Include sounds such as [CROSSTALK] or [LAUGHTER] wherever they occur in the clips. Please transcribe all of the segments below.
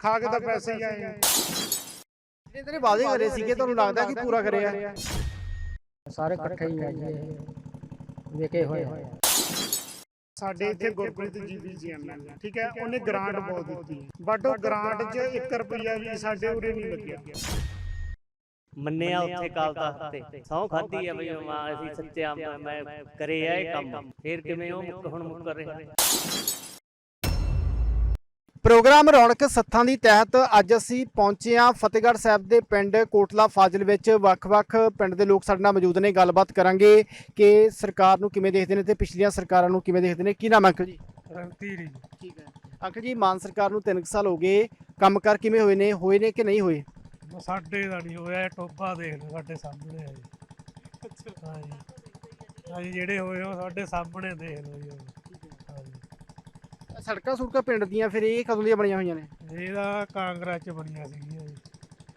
ਖਾ ਕੇ ਤਾਂ ਪੈਸੇ ਹੀ ਆਏ। ਜਿਹੜੇ ਤੇਰੇ ਵਾਅਦੇ ਕਰੇ ਸੀਗੇ ਤੁਹਾਨੂੰ ਲੱਗਦਾ ਕਿ ਪੂਰਾ ਕਰਿਆ? ਸਾਰੇ ਇਕੱਠੇ ਹੀ ਆ ਜੀ ਵੇਖੇ ਹੋਏ ਸਾਡੇ ਇੱਥੇ ਗੁਰਪ੍ਰੀਤ ਜੀਬੀ ਜੀ ਐਮਐਲਏ ਠੀਕ ਹੈ ਉਹਨੇ ਗ੍ਰਾਂਟ ਬਹੁਤ ਦਿੱਤੀ। ਬਟ ਉਹ ਗ੍ਰਾਂਟ 'ਚ 1 ਰੁਪਿਆ ਵੀ ਸਾਡੇ ਉਰੇ ਨਹੀਂ ਲੱਗਿਆ। ਮੰਨਿਆ ਉੱਥੇ ਕਾਲ ਤਖਤ ਤੇ ਸੌ ਖਾਦੀ ਆ ਬਈ ਮਾਂ ਅਸੀਂ ਸੱਚਿਆ ਮੈਂ- ਮੈਂ ਕਰੇ ਆ ਇਹ ਕੰਮ। ਫੇਰ ਕਿਵੇਂ ਉਹ ਮੁੱਕ ਹੁਣ ਮੁੱਕ ਰਿਹਾ ਪ੍ਰੋਗਰਾਮ ਰੌਣਕ ਸੱਥਾਂ ਦੀ ਤਹਿਤ ਅੱਜ ਅਸੀਂ ਪਹੁੰਚੇ ਹਾਂ ਫਤਿਹਗੜ੍ਹ ਸਾਹਿਬ ਦੇ ਪਿੰਡ ਕੋਟਲਾ ਫਾਜ਼ਿਲ ਵਿੱਚ। ਵੱਖ-ਵੱਖ ਪਿੰਡ ਦੇ ਲੋਕ ਸਾਡੇ ਨਾਲ ਮੌਜੂਦ ਨੇ ਗੱਲਬਾਤ ਕਰਾਂਗੇ ਕਿ ਸਰਕਾਰ ਨੂੰ ਕਿਵੇਂ ਦੇਖਦੇ ਨੇ ਤੇ ਪਿਛਲੀਆਂ ਸਰਕਾਰਾਂ ਨੂੰ ਕਿਵੇਂ ਦੇਖਦੇ ਨੇ। ਕੀ ਨਾਮ ਹੈ ਅੰਕਲ ਜੀ? ਰਣਧੀਰੀ ਠੀਕ ਹੈ। ਅੰਕਲ ਜੀ ਮਾਨ ਸਰਕਾਰ ਨੂੰ 3 ਸਾਲ ਹੋ ਗਏ ਕੰਮਕਾਰ ਕਿਵੇਂ ਹੋਏ ਨੇ? ਹੋਏ ਨੇ ਕਿ ਨਹੀਂ ਹੋਏ? ਸਾਡੇ ਦਾ ਨਹੀਂ ਹੋਇਆ ਇਹ ਟੋਬਾ ਦੇਖ ਲਓ ਸਾਡੇ ਸਾਹਮਣੇ ਆ ਜੀ। ਹਾਂਜੀ ਹਾਂਜੀ ਜਿਹੜੇ ਹੋਏ ਉਹ ਸਾਡੇ ਸਾਹਮਣੇ ਦੇਖ ਲਓ ਜੀ ਸੜਕਾਂ ਸੁੜਕਾਂ ਪਿੰਡ ਦੀਆਂ ਫਿਰ ਇਹ ਕਦੋਂ ਦੀਆਂ ਬਣੀਆਂ ਹੋਈਆਂ ਨੇ? ਇਹਦਾ ਕਾਂਗਰਸ ਚ ਬਣੀਆਂ ਸੀਗੀਆਂ ਜੀ।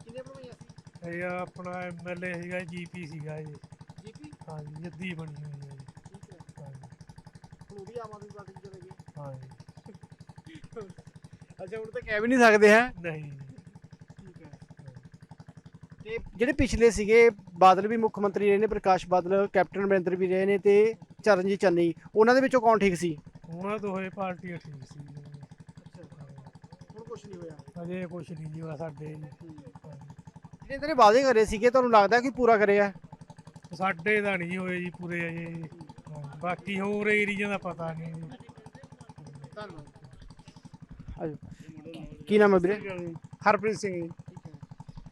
ਕਿੰਨੇ ਬਣਾਈਆਂ ਸੀ? ਇਹ ਆਪਣਾ ਐਮਐਲਏ ਸੀਗਾ ਜੀਪੀ ਸੀਗਾ ਜੀ ਜੀਪੀ ਹਾਂਜੀ ਜੱਦੀ ਬਣੀ ਹੋਈ ਹੈ ਜੀ। ਠੀਕ ਹੈ। ਹਾਂਜੀ ਹੁਣ ਉਹ ਵੀ ਆਮ ਆਦਮੀ ਪਾਰਟੀ ਚ ਚਲੇ ਗਏ। ਹਾਂਜੀ। ਅੱਛਾ ਹੁਣ ਤਾਂ ਕਹਿ ਵੀ ਨਹੀਂ ਸਕਦੇ ਹੈ? ਨਹੀਂ। ਤੇ ਜਿਹੜੇ ਪਿਛਲੇ ਸੀਗੇ ਬਾਦਲ ਵੀ ਮੁੱਖ ਮੰਤਰੀ ਰਹੇ ਨੇ ਪ੍ਰਕਾਸ਼ ਬਾਦਲ ਕੈਪਟਨ ਅਮਰਿੰਦਰ ਵੀ ਰਹੇ ਨੇ ਤੇ ਚਰਨਜੀਤ ਚੰਨੀ ਉਹਨਾਂ ਦੇ ਵਿੱਚੋਂ ਕੌਣ ਠੀਕ ਸੀ? ਉਹਨਾਂ ਦੋਹੇ ਪਾਰਟੀਆਂ ਠੀਕ ਸੀ ਹੁਣ ਕੁਝ ਨਹੀਂ ਹੋਇਆ। ਅਜੇ ਕੁਛ ਨਹੀਂ ਜੀ ਹੋਇਆ ਸਾਡੇ। ਜਿਹੜੇ ਤੇਰੇ ਵਾਅਦੇ ਕਰੇ ਸੀਗੇ ਤੁਹਾਨੂੰ ਲੱਗਦਾ ਕਿ ਪੂਰਾ ਕਰਿਆ ਸਾਡੇ ਤਾਂ ਨਹੀਂ ਹੋਏ ਜੀ ਪੂਰੇ ਅਜੇ। ਬਾਕੀ ਹੋਰ ਏਰੀਆ ਦਾ ਪਤਾ ਨਹੀਂ ਜੀ। ਕੀ ਨਾਮ ਹੈ ਵੀਰੇ? ਹਰਪ੍ਰੀਤ ਸਿੰਘ ਜੀ।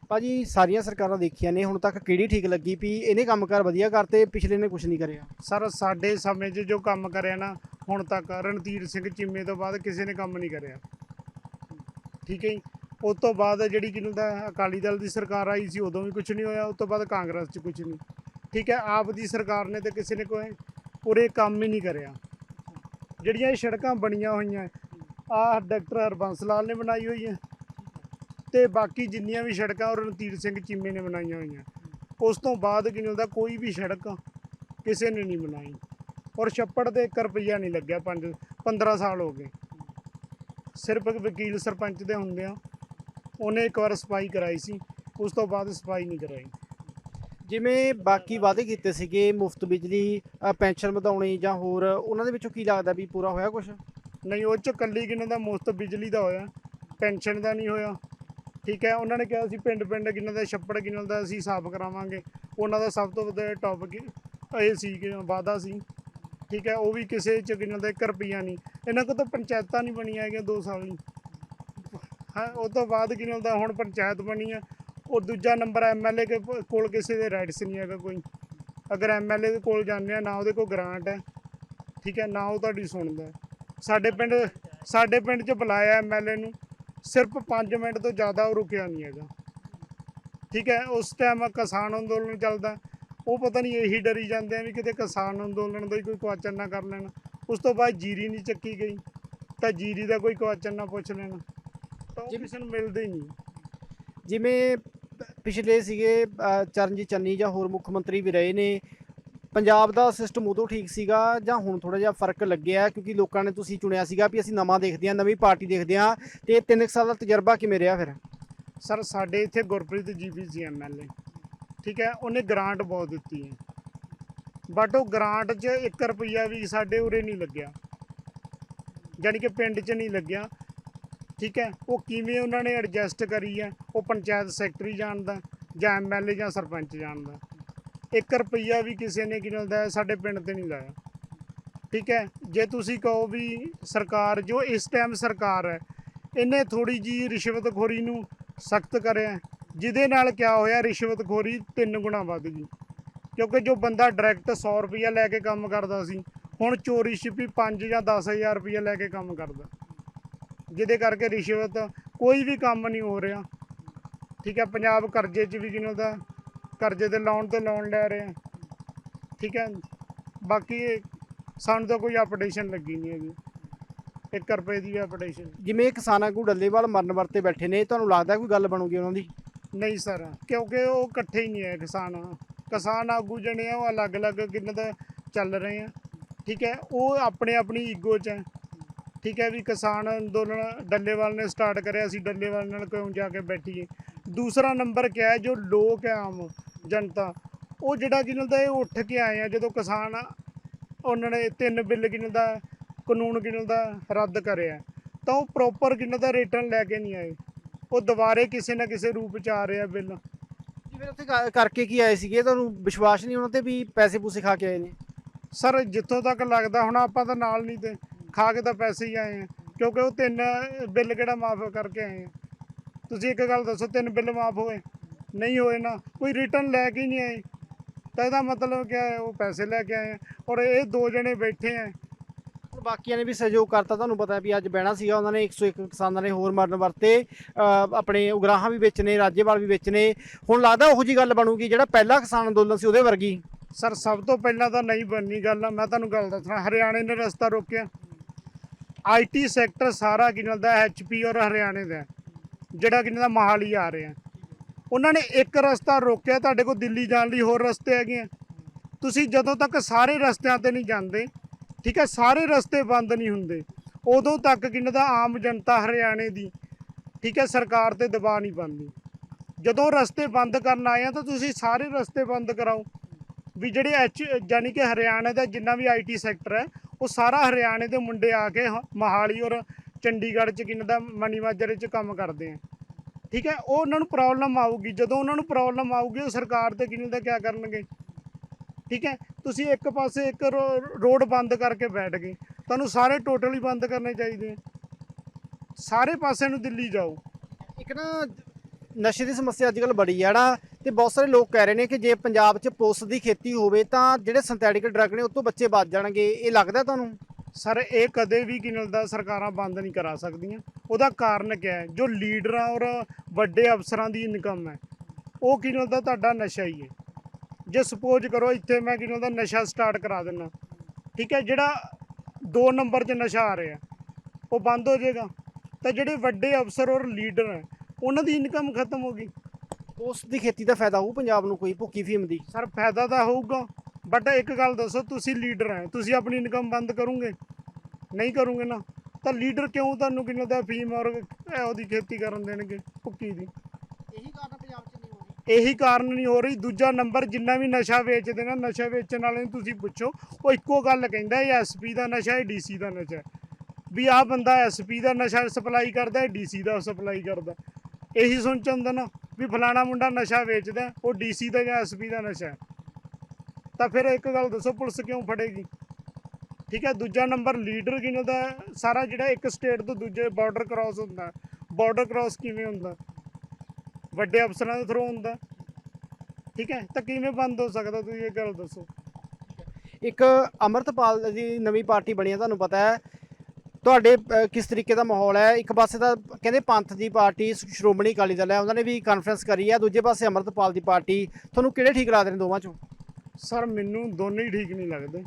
ਭਾਜੀ ਸਾਰੀਆਂ ਸਰਕਾਰਾਂ ਦੇਖੀਆਂ ਨੇ ਹੁਣ ਤੱਕ ਕਿਹੜੀ ਠੀਕ ਲੱਗੀ ਵੀ ਇਹਨੇ ਕੰਮਕਾਰ ਵਧੀਆ ਕਰਤੇ ਪਿਛਲੇ ਨੇ ਕੁਝ ਨਹੀਂ ਕਰਿਆ? ਸਰ ਸਾਡੇ ਸਮੇਂ 'ਚ ਜੋ ਕੰਮ ਕਰਿਆ ਨਾ ਹੁਣ ਤੱਕ ਰਣਧੀਰ ਸਿੰਘ ਚੀਮੇ ਤੋਂ ਬਾਅਦ ਕਿਸੇ ਨੇ ਕੰਮ ਨਹੀਂ ਕਰਿਆ। ਠੀਕ ਹੈ ਜੀ? ਉਸ ਤੋਂ ਬਾਅਦ ਜਿਹੜੀ ਕਿਨੂੰ ਦਾ ਅਕਾਲੀ ਦਲ ਦੀ ਸਰਕਾਰ ਆਈ ਸੀ, ਉਦੋਂ ਵੀ ਕੁਝ ਨਹੀਂ ਹੋਇਆ, ਉਸ ਤੋਂ ਬਾਅਦ ਕਾਂਗਰਸ 'ਚ ਕੁਝ ਨਹੀਂ। ਠੀਕ ਹੈ? ਆਪ ਦੀ ਸਰਕਾਰ ਨੇ ਤੇ ਕਿਸੇ ਨੇ ਕੋਈ ਪੂਰੇ ਕੰਮ ਹੀ ਨਹੀਂ ਕਰਿਆ। ਜਿਹੜੀਆਂ ਇਹ ਸੜਕਾਂ ਬਣੀਆਂ ਹੋਈਆਂ, ਆਹ ਡਾਕਟਰ ਹਰਬੰਸ ਲਾਲ ਨੇ ਬਣਾਈ ਹੋਈ ਹੈ ਤੇ ਬਾਕੀ ਜਿੰਨੀਆਂ ਵੀ ਸੜਕਾਂ ਉਹ ਰਣਧੀਰ ਸਿੰਘ ਚੀਮੇ ਨੇ ਬਣਾਈਆਂ ਹੋਈਆਂ। ਉਸ ਤੋਂ ਬਾਅਦ ਕੀ ਹੁੰਦਾ, ਕੋਈ ਵੀ ਸੜਕ ਕਿਸੇ ਨੇ ਨਹੀਂ ਬਣਾਈ। ਔਰ ਛੱਪੜ ਤੇ 1 ਰੁਪਈਆ ਨਹੀਂ ਲੱਗਿਆ 5 15 ਸਾਲ ਹੋ ਗਏ। ਸਿਰਫ ਇੱਕ ਵਕੀਲ ਸਰਪੰਚ ਦੇ ਹੁੰਦੇ ਆ। ਉਹਨੇ ਇੱਕ ਵਾਰ ਸਫ਼ਾਈ ਕਰਾਈ ਸੀ ਉਸ ਤੋਂ ਬਾਅਦ ਸਫ਼ਾਈ ਨਹੀਂ ਕਰਾਈ। ਜਿਵੇਂ ਬਾਕੀ ਵਾਅਦੇ ਕੀਤੇ ਸੀਗੇ ਮੁਫਤ ਬਿਜਲੀ ਪੈਨਸ਼ਨ ਵਧਾਉਣੀ ਜਾਂ ਹੋਰ ਉਹਨਾਂ ਦੇ ਵਿੱਚੋਂ ਕੀ ਲੱਗਦਾ ਵੀ ਪੂਰਾ ਹੋਇਆ ਕੁਝ ਨਹੀਂ ਉਹ ਚ ਕੱਲੀ ਕਿਨਾਂ ਦਾ ਮੁਫਤ ਬਿਜਲੀ ਦਾ ਹੋਇਆ ਪੈਨਸ਼ਨ ਦਾ ਨਹੀਂ ਹੋਇਆ। ਠੀਕ ਹੈ ਉਹਨਾਂ ਨੇ ਕਿਹਾ ਸੀ ਪਿੰਡ ਪਿੰਡ ਕਿਨਾਂ ਦਾ ਛੱਪੜ ਕਿਨਾਂ ਦਾ ਅਸੀਂ ਸਾਫ਼ ਕਰਾਵਾਂਗੇ। ਉਹਨਾਂ ਦਾ ਸਭ ਤੋਂ ਵੱਡਾ ਟੌਪਿਕ ਇਹ ਸੀ ਕਿ ਵਾਅਦਾ ਸੀ ਠੀਕ ਹੈ, ਉਹ ਵੀ ਕਿਸੇ ਚ ਕਿਨਾਂ ਦਾ 1 ਰੁਪਈਆ ਨਹੀਂ। ਇਹਨਾਂ ਕੋਲ ਤਾਂ ਪੰਚਾਇਤਾਂ ਨਹੀਂ ਬਣੀਆਂ ਹੈਗੀਆਂ 2 ਸਾਲ ਹੀ ਹਾਂ, ਉਹ ਤੋਂ ਬਾਅਦ ਕਿਨਾਂ ਦਾ ਹੁਣ ਪੰਚਾਇਤ ਬਣੀ ਹੈ ਉਹ ਦੂਜਾ ਨੰਬਰ ਐਮਐਲਏ ਕੇ ਕੋਲ ਕਿਸੇ ਦੇ ਰਾਈਟਸ ਨਹੀਂ ਹੈਗਾ ਕੋਈ। ਅਗਰ ਐਮਐਲਏ ਦੇ ਕੋਲ ਜਾਂਦੇ ਆ, ਨਾ ਉਹਦੇ ਕੋਲ ਗ੍ਰਾਂਟ ਹੈ। ਠੀਕ ਹੈ, ਨਾ ਉਹ ਤੁਹਾਡੀ ਸੁਣਦਾ ਸਾਡੇ ਪਿੰਡ ਸਾਡੇ ਪਿੰਡ 'ਚ ਬੁਲਾਇਆ ਐਮਐਲਏ ਨੂੰ। ਸਿਰਫ 5 ਮਿੰਟ ਤੋਂ ਜ਼ਿਆਦਾ ਉਹ ਰੁਕਿਆ ਨਹੀਂ ਹੈਗਾ। ਠੀਕ ਹੈ, ਉਸ ਟਾਈਮ ਕਿਸਾਨ ਅੰਦੋਲਨ ਚੱਲਦਾ। ਉਹ ਪਤਾ ਨਹੀਂ ਇਹੀ ਡਰੀ ਜਾਂਦੇ ਆ ਵੀ ਕਿਤੇ ਕਿਸਾਨ ਅੰਦੋਲਨ ਦਾ ਹੀ ਕੋਈ ਕੁਐਸਚਨ ਨਾ ਕਰ ਲੈਣ। ਉਸ ਤੋਂ ਬਾਅਦ ਜੀਰੀ ਨਹੀਂ ਚੱਕੀ ਗਈ। ਤਾਂ ਜੀਰੀ ਦਾ ਕੋਈ ਕੁਐਸਚਨ ਨਾ ਪੁੱਛ ਲੈਣ। ਤਾਂ ਉਹ ਕਿਸੇ ਨੂੰ ਮਿਲਦੇ ਹੀ ਨਹੀਂ। ਜਿਵੇਂ ਪਿਛਲੇ ਸੀਗੇ ਚਰਨਜੀਤ ਚੰਨੀ ਜਾਂ ਹੋਰ ਮੁੱਖ ਮੰਤਰੀ ਵੀ ਰਹੇ ਨੇ ਪੰਜਾਬ ਦਾ ਸਿਸਟਮ ਉਦੋਂ ਠੀਕ ਸੀਗਾ ਜਾਂ ਹੁਣ ਥੋੜਾ ਜਿਹਾ ਫ਼ਰਕ ਲੱਗਿਆ? ਕਿਉਂਕਿ ਲੋਕਾਂ ਨੇ ਤੁਸੀਂ ਚੁਣਿਆ ਸੀਗਾ ਵੀ ਅਸੀਂ ਨਵਾਂ ਦੇਖਦੇ ਹਾਂ ਨਵੀਂ ਪਾਰਟੀ ਦੇਖਦੇ ਹਾਂ ਤੇ 3 ਸਾਲ ਦਾ ਤਜਰਬਾ ਕਿਵੇਂ ਰਿਹਾ ਫਿਰ? ਸਰ ਸਾਡੇ ਇੱਥੇ ਗੁਰਪ੍ਰੀਤ ਜੀਬੀ ਸੀ ਐਮਐਲਏ ਠੀਕ ਹੈ, ਉਹਨੇ ਗ੍ਰਾਂਟ ਬਹੁਤ ਦਿੱਤੀ ਹੈ। ਬਟ ਉਹ ਗ੍ਰਾਂਟ 'ਚ 1 ਰੁਪਈਆ ਵੀ ਸਾਡੇ ਉਰੇ ਨਹੀਂ ਲੱਗਿਆ। ਯਾਨੀ ਕਿ ਪਿੰਡ 'ਚ ਨਹੀਂ ਲੱਗਿਆ। ਠੀਕ ਹੈ, ਉਹ ਕਿਵੇਂ ਉਹਨਾਂ ਨੇ ਐਡਜਸਟ ਕਰੀ ਹੈ, ਉਹ ਪੰਚਾਇਤ ਸੈਕਟਰੀ ਜਾਣਦਾ, ਜਾਂ ਐਮਐਲਏ ਜਾਂ ਸਰਪੰਚ ਜਾਣਦਾ। 1 ਰੁਪਈਆ ਵੀ ਕਿਸੇ ਨੇ ਕੀ ਹੁੰਦਾ ਸਾਡੇ ਪਿੰਡ ਤੇ ਨਹੀਂ ਲਾਇਆ। ਠੀਕ ਹੈ, ਜੇ ਤੁਸੀਂ ਕਹੋ ਵੀ ਸਰਕਾਰ, ਜੋ ਇਸ ਟਾਈਮ ਸਰਕਾਰ ਹੈ, ਇਹਨੇ ਥੋੜੀ ਜੀ ਰਿਸ਼ਵਤਖੋਰੀ ਨੂੰ ਸਖਤ ਕਰਿਆ ਜਿਹਦੇ ਨਾਲ ਕਿਆ ਹੋਇਆ, ਰਿਸ਼ਵਤਖੋਰੀ ਤਿੰਨ ਗੁਣਾ ਵੱਧ ਗਈ। ਕਿਉਂਕਿ ਜੋ ਬੰਦਾ ਡਾਇਰੈਕਟ 100 ਰੁਪਈਆ ਲੈ ਕੇ ਕੰਮ ਕਰਦਾ ਸੀ, ਹੁਣ ਚੋਰੀ ਛਿਪੀ 5 ਜਾਂ 10000 ਰੁਪਈਆ ਲੈ ਕੇ ਕੰਮ ਕਰਦਾ। ਜਿਹਦੇ ਕਰਕੇ ਰਿਸ਼ਵਤ ਕੋਈ ਵੀ ਕੰਮ ਨਹੀਂ ਹੋ ਰਿਹਾ। ਠੀਕ ਹੈ, ਪੰਜਾਬ ਕਰਜ਼ੇ 'ਚ ਵੀ ਜਿਹਨਾਂ ਦਾ ਕਰਜ਼ੇ ਤੇ ਲੋਨ ਤੇ ਲੋਨ ਲੈ ਰਹੇ ਆ। ਠੀਕ ਹੈ, ਬਾਕੀ ਸਾਨੂੰ ਤਾਂ ਕੋਈ ਅਪਡੇਸ਼ਨ ਲੱਗੀ ਨਹੀਂ ਹੈਗੀ। 1 ਰੁਪਏ ਦੀ ਅਪਡੇਸ਼ਨ ਜਿਵੇਂ ਕਿਸਾਨਾਂ ਕੋ ਡੱਲੇਵਾਲ ਮਰਨ ਵਰਤੇ ਬੈਠੇ ਨੇ, ਤੁਹਾਨੂੰ ਲੱਗਦਾ ਕੋਈ ਗੱਲ ਬਣੂਗੀ ਉਹਨਾਂ ਦੀ? ਨਹੀਂ ਸਰ, ਕਿਉਂਕਿ ਉਹ ਇਕੱਠੇ ਹੀ ਨਹੀਂ ਹੈ ਕਿਸਾਨ। ਕਿਸਾਨ ਆਗੂ ਜਣੇ ਆ, ਉਹ ਅਲੱਗ-ਅਲੱਗ ਕਿੰਨੇ ਦਾ ਚੱਲ ਰਹੇ ਆ। ਠੀਕ ਹੈ, ਉਹ ਆਪਣੇ ਆਪਣੀ ਈਗੋ 'ਚ ਹੈ। ਠੀਕ ਹੈ ਵੀ ਕਿਸਾਨ ਅੰਦੋਲਨ ਡੱਲੇਵਾਲ ਨੇ ਸਟਾਰਟ ਕਰਿਆ ਸੀ ਡੱਲੇਵਾਲ ਨਾਲ ਕਿਉਂ ਜਾ ਕੇ ਬੈਠੀਏ? ਦੂਸਰਾ ਨੰਬਰ ਕਿਹਾ ਜੋ ਲੋਕ ਹੈ ਆਮ ਜਨਤਾ, ਉਹ ਜਿਹੜਾ ਕੀ ਦਾ ਇਹ ਉੱਠ ਕੇ ਆਏ ਆ, ਜਦੋਂ ਕਿਸਾਨ ਉਹਨਾਂ ਨੇ ਤਿੰਨ ਬਿੱਲ ਕਿਨਾਂ ਦਾ, ਕਾਨੂੰਨ ਕਿਨਾਂ ਦਾ ਰੱਦ ਕਰਿਆ, ਤਾਂ ਉਹ ਪ੍ਰੋਪਰ ਕਿਨਾਂ ਦਾ ਰਿਟਰਨ ਲੈ ਕੇ ਨਹੀਂ ਆਏ। ਉਹ ਦੁਬਾਰੇ ਕਿਸੇ ਨਾ ਕਿਸੇ ਰੂਪ ਚ ਆ ਰਿਹਾ ਬਿੱਲ। ਜੀ ਫਿਰ ਉੱਥੇ ਕਰ- ਕਰਕੇ ਕੀ ਆਏ ਸੀਗੇ? ਤੁਹਾਨੂੰ ਵਿਸ਼ਵਾਸ ਨਹੀਂ ਉਹਨਾਂ ਤੇ ਵੀ ਪੈਸੇ ਪੂਸੇ ਖਾ ਕੇ ਆਏ ਨੇ? ਸਰ ਜਿੱਥੋਂ ਤੱਕ ਲੱਗਦਾ ਹੁਣ ਆਪਾਂ ਤਾਂ ਨਾਲ ਨਹੀਂ ਤੇ ਖਾ ਕੇ ਤਾਂ ਪੈਸੇ ਹੀ ਆਏ ਆ ਕਿਉਂਕਿ ਉਹ ਤਿੰਨ ਬਿੱਲ ਕਿਹੜਾ ਮਾਫ ਕਰਕੇ ਆਏ ਆ। ਤੁਸੀਂ ਇੱਕ ਗੱਲ ਦੱਸੋ ਤਿੰਨ ਬਿੱਲ ਮਾਫ ਹੋਏ? ਨਹੀਂ ਹੋਏ ਨਾ ਕੋਈ ਰਿਟਰਨ ਲੈ ਕੇ ਹੀ ਨਹੀਂ ਆਏ। ਤਾਂ ਇਹਦਾ ਮਤਲਬ ਕੀ ਹੈ? ਉਹ ਪੈਸੇ ਲੈ ਕੇ ਆਏ ਆ। ਔਰ ਇਹ ਦੋ ਜਣੇ ਬੈਠੇ ਆ। ਹੁਣ ਬਾਕੀਆਂ ਨੇ ਵੀ ਸਹਿਯੋਗ ਕਰਤਾ ਤੁਹਾਨੂੰ ਪਤਾ ਹੈ ਵੀ ਅੱਜ ਬਹਿਣਾ ਸੀਗਾ ਉਹਨਾਂ ਨੇ 101 ਕਿਸਾਨਾਂ ਨੇ ਹੋਰ ਮਰਨ ਵਰਤੇ। ਅਹ ਆਪਣੇ ਉਗਰਾਹਾਂ ਵੀ ਵਿੱਚ ਨੇ ਰਾਜੇਵਾਲ ਵੀ ਵਿੱਚ ਨੇ। ਹੁਣ ਲੱਗਦਾ ਉਹੋ ਜੀ ਗੱਲ ਬਣੂਗੀ ਜਿਹੜਾ ਪਹਿਲਾ ਕਿਸਾਨ ਅੰਦੋਲਨ ਸੀ ਉਹਦੇ ਵਰਗੀ। ਸਰ ਸਭ ਤੋਂ ਪਹਿਲਾਂ ਤਾਂ ਨਹੀਂ ਬਣਨੀ ਗੱਲ ਮੈਂ ਤੁਹਾਨੂੰ ਗੱਲ ਦੱਸਣਾ ਹਰਿਆਣੇ ਨੇ ਰਸਤਾ ਰੋਕਿਆ। ਆਈਟੀ ਸੈਕਟਰ ਸਾਰਾ ਕਿਨਾਂ ਦਾ ਐਚਪੀ ਔਰ ਹਰਿਆਣੇ ਦਾ ਹੈ, ਜਿਹੜਾ ਕਿਨਾਂ ਦਾ ਮਹਾਲੀ ਆ ਰਿਹਾ। ਉਹਨਾਂ ਨੇ ਇੱਕ ਰਸਤਾ ਰੋਕਿਆ ਤੁਹਾਡੇ ਕੋਲ ਦਿੱਲੀ ਜਾਣ ਲਈ ਹੋਰ ਰਸਤੇ ਹੈਗੇ ਆ। ਤੁਸੀਂ ਜਦੋਂ ਤੱਕ ਸਾਰੇ ਰਸਤਿਆਂ ਤੇ ਨਹੀਂ ਜਾਂਦੇ ਠੀਕ ਹੈ, ਸਾਰੇ ਰਸਤੇ ਬੰਦ ਨਹੀਂ ਹੁੰਦੇ। ਉਦੋਂ ਤੱਕ ਕਿਨਾਂ ਦਾ ਆਮ ਜਨਤਾ ਹਰਿਆਣੇ ਦੀ, ਠੀਕ ਹੈ, ਸਰਕਾਰ ਤੇ ਦਬਾਅ ਨਹੀਂ ਬਣਦੀ। ਜਦੋਂ ਰਸਤੇ ਬੰਦ ਕਰਨ ਆਏ ਆ ਤਾਂ ਤੁਸੀਂ ਸਾਰੇ ਰਸਤੇ ਬੰਦ ਕਰਾਓ। ਵੀ ਜਿਹੜੇ ਐਚ ਯਾਨੀ ਕਿ ਹਰਿਆਣਾ ਦਾ ਜਿੰਨਾ ਵੀ ਆਈਟੀ ਸੈਕਟਰ ਹੈ, ਉਹ ਸਾਰਾ ਹਰਿਆਣੇ ਦੇ ਮੁੰਡੇ ਆ ਕੇ ਹ- ਮੋਹਾਲੀ ਔਰ ਚੰਡੀਗੜ੍ਹ ਚ ਕਿੰਨਾ ਦਾ ਮਨੀ ਮਾਜਰੇ ਚ ਕੰਮ ਕਰਦੇ ਆ। ਠੀਕ ਹੈ, ਉਹ ਉਹਨਾਂ ਨੂੰ ਪ੍ਰੋਬਲਮ ਆਊਗੀ। ਜਦੋਂ ਉਹਨਾਂ ਨੂੰ ਪ੍ਰੋਬਲਮ ਆਊਗੀ, ਉਹ ਸਰਕਾਰ ਤੇ ਕਿੰਨੇ ਦਾ ਕਿਆ ਕਰਨਗੇ? ਠੀਕ ਹੈ ਤੁਸੀਂ ਇੱਕ ਪਾਸੇ ਇੱਕ ਰੋਡ ਬੰਦ ਕਰਕੇ ਬੈਠ ਗਏ। ਤੁਹਾਨੂੰ ਸਾਰੇ ਟੋਟਲੀ ਬੰਦ ਕਰਨੇ ਚਾਹੀਦੇ ਸਾਰੇ ਪਾਸੇ ਨੂੰ ਦਿੱਲੀ ਜਾਓ। ਇੱਕ ਨਾ ਨਸ਼ੇ ਦੀ ਸਮੱਸਿਆ ਅੱਜ ਕੱਲ੍ਹ ਬੜੀ ਹੈ ਨਾ ਤੇ ਬਹੁਤ ਸਾਰੇ ਲੋਕ ਕਹਿ ਰਹੇ ਨੇ ਕਿ ਜੇ ਪੰਜਾਬ 'ਚ ਪੁਲਿਸ ਦੀ ਖੇਤੀ ਹੋਵੇ ਤਾਂ ਜਿਹੜੇ ਸਿੰਥੈਟਿਕ ਡਰੱਗ ਨੇ ਉਹ ਤੋਂ ਬੱਚੇ ਬਚ ਜਾਣਗੇ। ਇਹ ਲੱਗਦਾ ਤੁਹਾਨੂੰ? ਸਰ ਇਹ ਕਦੇ ਵੀ ਕੀ ਦਾ ਸਰਕਾਰਾਂ ਬੰਦ ਨਹੀਂ ਕਰਾ ਸਕਦੀਆਂ। ਉਹਦਾ ਕਾਰਨ ਕੀ ਹੈ? ਜੋ ਲੀਡਰਾਂ ਔਰ ਵੱਡੇ ਅਫਸਰਾਂ ਦੀ ਇਨਕਮ ਹੈ। ਉਹ ਕੀ ਦਾ ਤੁਹਾਡਾ ਨਸ਼ਾ ਹੀ ਹੈ। ਜੇ ਸਪੋਜ਼ ਕਰੋ ਇੱਥੇ ਮੈਂ ਕੀ ਦਾ ਨਸ਼ਾ ਸਟਾਰਟ ਕਰਾ ਦਿੰਨਾ। ਠੀਕ ਹੈ ਜਿਹੜਾ 2 ਨੰਬਰ 'ਚ ਨਸ਼ਾ ਆ ਰਿਹਾ ਉਹ ਬੰਦ ਹੋ ਜਾਏਗਾ। ਤਾਂ ਜਿਹੜੇ ਵੱਡੇ ਅਫਸਰ ਔਰ ਲੀਡਰ ਹੈ ਉਹਨਾਂ ਦੀ ਇਨਕਮ ਖਤਮ ਹੋ ਗਈ। ਉਸ ਦੀ ਖੇਤੀ ਦਾ ਫਾਇਦਾ ਹੋਊ ਪੰਜਾਬ ਨੂੰ ਕੋਈ ਭੁੱਕੀ ਫੀਮ ਦੀ? ਸਰ ਫਾਇਦਾ ਤਾਂ ਹੋਊਗਾ ਬਟ ਇੱਕ ਗੱਲ ਦੱਸੋ ਤੁਸੀਂ ਲੀਡਰ ਹੈ ਤੁਸੀਂ ਆਪਣੀ ਇਨਕਮ ਬੰਦ ਕਰੋਗੇ? ਨਹੀਂ ਕਰੋਗੇ ਨਾ। ਤਾਂ ਲੀਡਰ ਕਿਉਂ ਤੁਹਾਨੂੰ ਕਿੰਨਾ ਦਾ ਫੀਮ ਔਰ ਉਹਦੀ ਖੇਤੀ ਕਰਨ ਦੇਣਗੇ ਭੁੱਕੀ ਦੀ ਇਹੀ ਕਾਰਨ ਪੰਜਾਬ 'ਚ ਨਹੀਂ ਹੋ ਰਹੀ ਇਹੀ ਕਾਰਨ ਨਹੀਂ ਹੋ ਰਹੀ, ਦੂਜਾ ਨੰਬਰ ਜਿੰਨਾ ਵੀ ਨਸ਼ਾ ਵੇਚਦੇ ਨਾ, ਨਸ਼ਾ ਵੇਚਣ ਵਾਲੇ ਨੂੰ ਤੁਸੀਂ ਪੁੱਛੋ, ਉਹ ਇੱਕੋ ਗੱਲ ਕਹਿੰਦਾ, ਇਹ ਐਸਪੀ ਦਾ ਨਸ਼ਾ ਹੈ ਡੀਸੀ ਦਾ ਨਸ਼ਾ ਵੀ ਆਹ ਬੰਦਾ ਐਸਪੀ ਦਾ ਨਸ਼ਾ ਸਪਲਾਈ ਕਰਦਾ ਹੈ ਡੀਸੀ ਦਾ ਸਪਲਾਈ ਕਰਦਾ। ਇਹੀ ਸੁਣ ਚ ਨਾ, ਵੀ ਫਲਾਣਾ ਮੁੰਡਾ ਨਸ਼ਾ ਵੇਚਦਾ, ਉਹ ਡੀਸੀ ਦਾ ਜਾਂ ਐਸਪੀ ਦਾ ਨਸ਼ਾ ਤਾਂ ਫਿਰ ਇੱਕ ਗੱਲ ਦੱਸੋ, ਪੁਲਿਸ ਕਿਉਂ ਫੜੇਗੀ? ਠੀਕ ਹੈ, ਦੂਜਾ ਨੰਬਰ ਲੀਡਰ ਕਿਹਨਾਂ ਦਾ ਸਾਰਾ ਜਿਹੜਾ ਇੱਕ ਸਟੇਟ ਤੋਂ ਦੂਜੇ ਬਾਰਡਰ ਕ੍ਰਾਸ ਹੁੰਦਾ ਬਾਰਡਰ ਕ੍ਰਾਸ ਕਿਵੇਂ ਹੁੰਦਾ? ਵੱਡੇ ਅਫਸਰਾਂ ਦੇ ਥਰੂ ਹੁੰਦਾ। ਠੀਕ ਹੈ? ਤਾਂ ਕਿਵੇਂ ਬੰਦ ਹੋ ਸਕਦਾ? ਤੁਸੀਂ ਇਹ ਗੱਲ ਦੱਸੋ। ਇੱਕ ਅਮਰਤਪਾਲ ਦੀ ਨਵੀਂ ਪਾਰਟੀ ਬਣੀ ਹੈ ਤੁਹਾਨੂੰ ਪਤਾ ਹੈ। ਤੁਹਾਡੇ ਕਿਸ ਤਰੀਕੇ ਦਾ ਮਾਹੌਲ ਹੈ? ਇੱਕ ਪਾਸੇ ਤਾਂ ਕਹਿੰਦੇ ਪੰਥ ਦੀ ਪਾਰਟੀ ਸ਼੍ਰੋਮਣੀ ਅਕਾਲੀ ਦਲ ਹੈ ਉਹਨਾਂ ਨੇ ਵੀ ਕਾਨਫਰੰਸ ਕਰੀ ਹੈ ਦੂਜੇ ਪਾਸੇ ਅਮਰਤਪਾਲ ਦੀ ਪਾਰਟੀ ਤੁਹਾਨੂੰ ਕਿਹੜੇ ਠੀਕ ਲੱਗਦੇ ਨੇ ਦੋਵਾਂ ਚੋਂ? ਸਰ ਮੈਨੂੰ ਦੋਨੇ ਹੀ ਠੀਕ ਨਹੀਂ ਲੱਗਦੇ।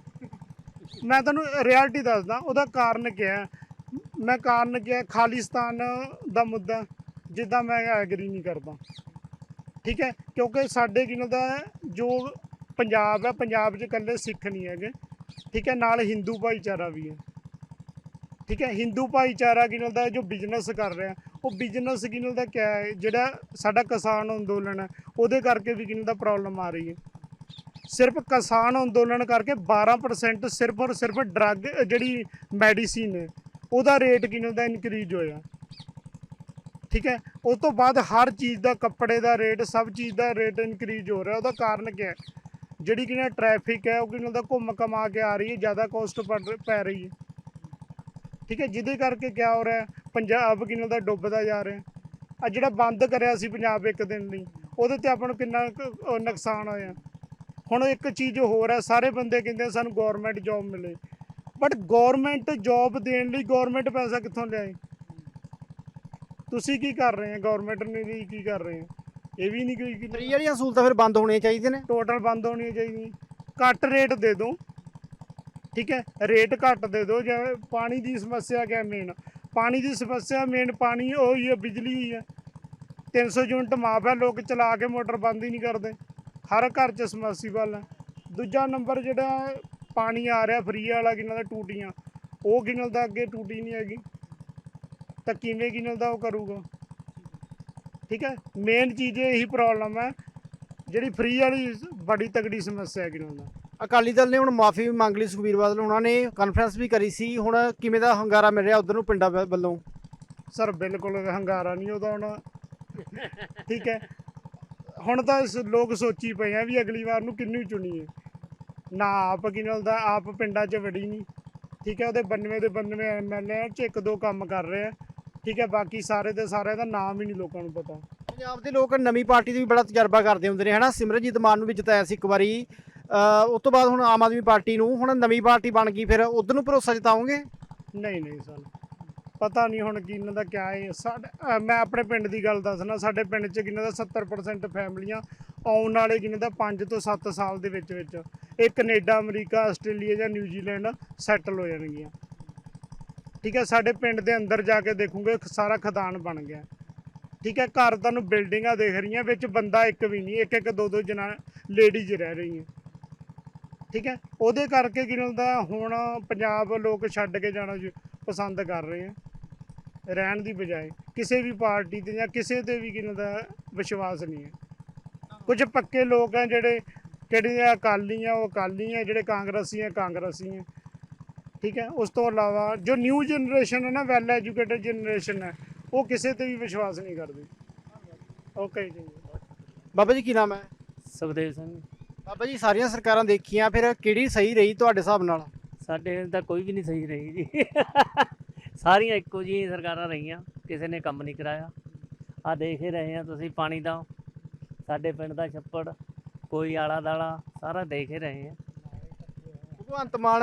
ਮੈਂ ਤੁਹਾਨੂੰ ਰਿਐਲਿਟੀ ਦੱਸਦਾ ਉਹਦਾ ਕਾਰਨ ਕੀ ਹੈ? ਮੈਂ ਕਾਰਨ ਕੀ ਹੈ? ਖਾਲਿਸਤਾਨ ਦਾ ਮੁੱਦਾ। ਜਿੱਦਾਂ ਮੈਂ ਐਗਰੀ ਨਹੀਂ ਕਰਦਾ। ਠੀਕ ਹੈ? ਕਿਉਂਕਿ ਸਾਡੇ ਕਿਨਾਂ ਦਾ ਜੋ ਪੰਜਾਬ ਹੈ, ਪੰਜਾਬ 'ਚ ਇਕੱਲੇ ਸਿੱਖ ਨਹੀਂ ਹੈਗੇ। ਠੀਕ ਹੈ? ਨਾਲ ਹਿੰਦੂ ਭਾਈਚਾਰਾ ਵੀ ਹੈ। ਠੀਕ ਹੈ? ਹਿੰਦੂ ਭਾਈਚਾਰਾ ਕਿਨਾਂ ਦਾ ਜੋ ਬਿਜ਼ਨਸ ਕਰ ਰਿਹਾ। ਉਹ ਬਿਜ਼ਨਸ ਕਿਨਾਂ ਦਾ ਕਿਆ ਹੈ? ਜਿਹੜਾ ਸਾਡਾ ਕਿਸਾਨ ਅੰਦੋਲਨ ਹੈ, ਉਹਦੇ ਕਰਕੇ ਵੀ ਕਿਨਾਂ ਦਾ ਪ੍ਰੋਬਲਮ ਆ ਰਹੀ ਹੈ। ਸਿਰਫ ਕਿਸਾਨ ਅੰਦੋਲਨ ਕਰਕੇ 12% ਸਿਰਫ ਔਰ ਸਿਰਫ ਡਰੱਗ ਜਿਹੜੀ ਮੈਡੀਸਿਨ ਹੈ, ਉਹਦਾ ਰੇਟ ਕਿੰਨੇ ਦਾ ਇਨਕਰੀਜ਼ ਹੋਇਆ। ਠੀਕ ਹੈ? ਉਸ ਤੋਂ ਬਾਅਦ ਹਰ ਚੀਜ਼ ਦਾ ਕੱਪੜੇ ਦਾ ਰੇਟ ਸਭ ਚੀਜ਼ ਦਾ ਰੇਟ ਇਨਕਰੀਜ਼ ਹੋ ਰਿਹਾ। ਉਹਦਾ ਕਾਰਨ ਕੀ ਹੈ? ਜਿਹੜੀ ਕਿ ਟ੍ਰੈਫਿਕ ਹੈ ਉਹ ਕਿੰਨੇ ਦਾ ਘੁੰਮ ਕਮਾ ਕੇ ਆ ਰਹੀ ਹੈ ਜ਼ਿਆਦਾ ਕੋਸਟ ਪੈ ਰਹੀ ਹੈ। ਠੀਕ ਹੈ? ਜਿਹਦੇ ਕਰਕੇ ਕੀ ਹੋ ਰਿਹਾ ਹੈ? ਪੰਜਾਬ ਕਿੰਨੇ ਦਾ ਡੁੱਬਦਾ ਜਾ ਰਿਹਾ ਆ ਜਿਹੜਾ ਬੰਦ ਕਰਿਆ ਸੀ ਪੰਜਾਬ ਇੱਕ ਦਿਨ ਲਈ ਉਹਦੇ ਤੇ ਆਪਾਂ ਨੂੰ ਕਿੰਨਾ ਕੁ, ਨੁਕਸਾਨ ਹੋਇਆ ਹੁਣ ਇੱਕ ਚੀਜ਼ ਹੋਰ ਹੈ ਸਾਰੇ ਬੰਦੇ ਕਹਿੰਦੇ ਸਾਨੂੰ ਗਵਰਨਮੈਂਟ ਜੌਬ ਮਿਲੇ। ਬਟ ਗਵਰਨਮੈਂਟ ਜੌਬ ਦੇਣ ਲਈ ਗਵਰਨਮੈਂਟ ਪੈਸਾ ਕਿੱਥੋਂ ਲਿਆਏ? ਤੁਸੀਂ ਕੀ ਕਰ ਰਹੇ ਹੋ? ਗਵਰਨਮੈਂਟ ਨੇ ਲਈ ਕੀ ਕਰ ਰਹੇ ਹੋ? ਇਹ ਵੀ ਨਹੀਂ ਕੋਈ ਫਰੀ ਵਾਲੀਆਂ ਸਹੂਲਤਾਂ ਫਿਰ ਬੰਦ ਹੋਣੀਆਂ ਚਾਹੀਦੀਆਂ ਨੇ। ਟੋਟਲ ਬੰਦ ਹੋਣੀਆਂ ਚਾਹੀਦੀਆਂ। ਘੱਟ ਰੇਟ ਦੇ ਦਿਓ। ਠੀਕ ਹੈ? ਰੇਟ ਘੱਟ ਦੇ ਦਿਓ। ਜਿਵੇਂ ਪਾਣੀ ਦੀ ਸਮੱਸਿਆ ਕਿਆ ਮੇਨ ਪਾਣੀ ਦੀ ਸਮੱਸਿਆ ਮੇਨ ਪਾਣੀ ਉਹ ਹੀ ਹੈ ਬਿਜਲੀ ਹੀ ਹੈ। 300 ਯੂਨਿਟ ਮਾਫ ਹੈ। ਲੋਕ ਚਲਾ ਕੇ ਮੋਟਰ ਬੰਦ ਹੀ ਨਹੀਂ ਕਰਦੇ। ਹਰ ਘਰ 'ਚ ਸਮਰਸੀਬਲ ਹੈ। ਦੂਜਾ ਨੰਬਰ ਜਿਹੜਾ ਪਾਣੀ ਆ ਰਿਹਾ ਫਰੀ ਵਾਲਾ ਕਿਨਾਂ ਦਾ ਟੂਟੀਆਂ। ਉਹ ਗਿਣਲਦਾ ਅੱਗੇ ਟੂਟੀ ਨਹੀਂ ਹੈਗੀ। ਤਾਂ ਕਿਵੇਂ ਗਿਣਲਦਾ ਉਹ ਕਰੂਗਾ। ਠੀਕ ਹੈ? ਮੇਨ ਚੀਜ਼ ਇਹੀ ਪ੍ਰੋਬਲਮ ਹੈ ਜਿਹੜੀ ਫ੍ਰੀ ਵਾਲੀ ਬੜੀ ਤਗੜੀ ਸਮੱਸਿਆ ਹੈ ਗਿਣਲਦਾ ਅਕਾਲੀ ਦਲ ਨੇ ਹੁਣ ਮਾਫੀ ਵੀ ਮੰਗ ਲਈ ਸੁਖਬੀਰ ਬਾਦਲ ਉਹਨਾਂ ਨੇ ਕਾਨਫਰੰਸ ਵੀ ਕਰੀ ਸੀ। ਹੁਣ ਕਿਵੇਂ ਦਾ ਹੰਗਾਰਾ ਮਿਲ ਰਿਹਾ ਉਧਰ ਨੂੰ ਪਿੰਡਾਂ ਵੱਲੋਂ? ਸਰ ਬਿਲਕੁਲ ਹੰਗਾਰਾ ਨਹੀਂ ਉਹਦਾ ਹੁਣ। ਠੀਕ ਹੈ? ਹੁਣ ਤਾਂ ਲੋਕ ਸੋਚੀ ਪਏ ਆ ਵੀ ਅਗਲੀ ਵਾਰ ਨੂੰ ਕਿੰਨੂੰ ਚੁਣੀਏ। ਨਾ ਆਪ ਗਿਣਲਦਾ ਆਪ ਪਿੰਡਾਂ 'ਚ ਵੜੀ ਨਹੀਂ। ਠੀਕ ਹੈ? ਉਹਦੇ 92 ਦੇ 92 ਐਮਐਲਏ ਚ ਇੱਕ ਦੋ ਕੰਮ ਕਰ ਰਹੇ ਆ। ਠੀਕ ਹੈ ਬਾਕੀ ਸਾਰੇ ਦੇ ਸਾਰੇ ਦਾ ਨਾਮ ਹੀ ਨਹੀਂ ਲੋਕਾਂ ਨੂੰ ਪਤਾ। ਪੰਜਾਬ ਦੇ ਲੋਕ ਨਵੀਂ ਪਾਰਟੀ ਦੀ ਵੀ ਬੜਾ ਤਜਰਬਾ ਕਰਦੇ ਹੁੰਦੇ ਨੇ ਹਨਾ? ਸਿਮਰਨਜੀਤ ਮਾਨ ਨੂੰ ਵੀ ਜਿਤਾਇਆ ਸੀ ਇੱਕ ਵਾਰੀ। ਉਸ ਤੋਂ ਬਾਅਦ ਹੁਣ ਆਮ ਆਦਮੀ ਪਾਰਟੀ ਨੂੰ ਹੁਣ ਨਵੀਂ ਪਾਰਟੀ ਬਣ ਗਈ ਫਿਰ ਉਧਰ ਨੂੰ ਭਰੋਸਾ ਜਤਾਓਗੇ? ਨਹੀਂ ਨਹੀਂ ਸਾਨੂੰ ਪਤਾ ਨਹੀਂ ਹੁਣ ਕੀ ਇਹਨਾਂ ਦਾ ਕਿਆ ਹੈ। ਸਾਡੇ ਮੈਂ ਆਪਣੇ ਪਿੰਡ ਦੀ ਗੱਲ ਦੱਸਣਾ ਸਾਡੇ ਪਿੰਡ 'ਚ ਕਿੰਨਾ ਦਾ 70% ਫੈਮਲੀਆਂ ਆਉਣ ਵਾਲੇ ਕਿੰਨੇ ਦਾ 5 ਤੋਂ 7 ਸਾਲ ਦੇ ਵਿੱਚ ਵਿੱਚ। ਇਹ ਕੈਨੇਡਾ ਅਮਰੀਕਾ ਆਸਟ੍ਰੇਲੀਆ ਜਾਂ ਨਿਊਜ਼ੀਲੈਂਡ ਸੈਟਲ ਹੋ ਜਾਣਗੀਆਂ। ਠੀਕ ਹੈ, ਸਾਡੇ ਪਿੰਡ ਦੇ ਅੰਦਰ ਜਾ ਕੇ ਦੇਖੋਗੇ ਸਾਰਾ ਖਦਾਨ ਬਣ ਗਿਆ। ਠੀਕ ਹੈ, ਘਰ ਤੁਹਾਨੂੰ ਬਿਲਡਿੰਗਾਂ ਦੇਖ ਰਹੀਆਂ, ਵਿੱਚ ਬੰਦਾ ਇੱਕ ਵੀ ਨਹੀਂ ਇੱਕ ਇੱਕ ਦੋ ਦੋ ਜਨਾ ਲੇਡੀਜ਼ ਰਹਿ ਰਹੀਆਂ। ਠੀਕ ਹੈ, ਉਹਦੇ ਕਰਕੇ ਕੀ ਹੁਣ ਪੰਜਾਬ ਲੋਕ ਛੱਡ ਕੇ ਜਾਣਾ ਪਸੰਦ ਕਰ ਰਹੇ ਆ, ਰਹਿਣ ਦੀ ਬਜਾਏ। ਕਿਸੇ ਵੀ ਪਾਰਟੀ ਤੇ ਜਾਂ ਕਿਸੇ ਤੇ ਵੀ ਕਿਨਾਂ ਦਾ ਵਿਸ਼ਵਾਸ ਨਹੀਂ ਹੈ। ਕੁਝ ਪੱਕੇ ਲੋਕ ਆ ਜਿਹੜੇ ਕਿਹੜੇ ਅਕਾਲੀ ਆ, ਉਹ ਅਕਾਲੀ ਆ, ਜਿਹੜੇ ਕਾਂਗਰਸੀ ਆ ਕਾਂਗਰਸੀ ਆ। ਠੀਕ ਹੈ? ਉਸ ਤੋਂ ਇਲਾਵਾ ਜੋ ਨਿਊ ਜਨਰੇਸ਼ਨ ਹੈ ਨਾ ਵੈਲ ਐਜੂਕੇਟਡ ਜਨਰੇਸ਼ਨ ਹੈ ਉਹ ਕਿਸੇ ਤੇ ਵੀ ਵਿਸ਼ਵਾਸ ਨਹੀਂ ਕਰਦੀ। ਓਕੇ ਜੀ। ਬਾਬਾ ਜੀ ਕੀ ਨਾਮ ਹੈ? ਸੁਖਦੇਵ ਸਿੰਘ। ਬਾਬਾ ਜੀ ਸਾਰੀਆਂ ਸਰਕਾਰਾਂ ਦੇਖੀਆਂ ਫਿਰ ਕਿਹੜੀ ਸਹੀ ਰਹੀ ਤੁਹਾਡੇ ਹਿਸਾਬ ਨਾਲ? ਸਾਡੇ ਤਾਂ ਕੋਈ ਵੀ ਨਹੀਂ ਸਹੀ ਰਹੀ ਜੀ। [LAUGHS] ਸਾਰੀਆਂ ਇੱਕੋ ਜਿਹੀਆਂ ਸਰਕਾਰਾਂ ਰਹੀਆਂ ਕਿਸੇ ਨੇ ਕੰਮ ਨਹੀਂ ਕਰਾਇਆ। ਆ ਦੇਖ ਹੀ ਰਹੇ ਆ ਤੁਸੀਂ ਪਾਣੀ ਦਾ। ਸਾਡੇ ਪਿੰਡ ਦਾ ਛੱਪੜ ਕੋਈ ਆਲਾ ਦਾਲਾ ਸਾਰਾ ਦੇਖ ਹੀ ਰਹੇ ਆ। ਭਗਵੰਤ ਮਾਨ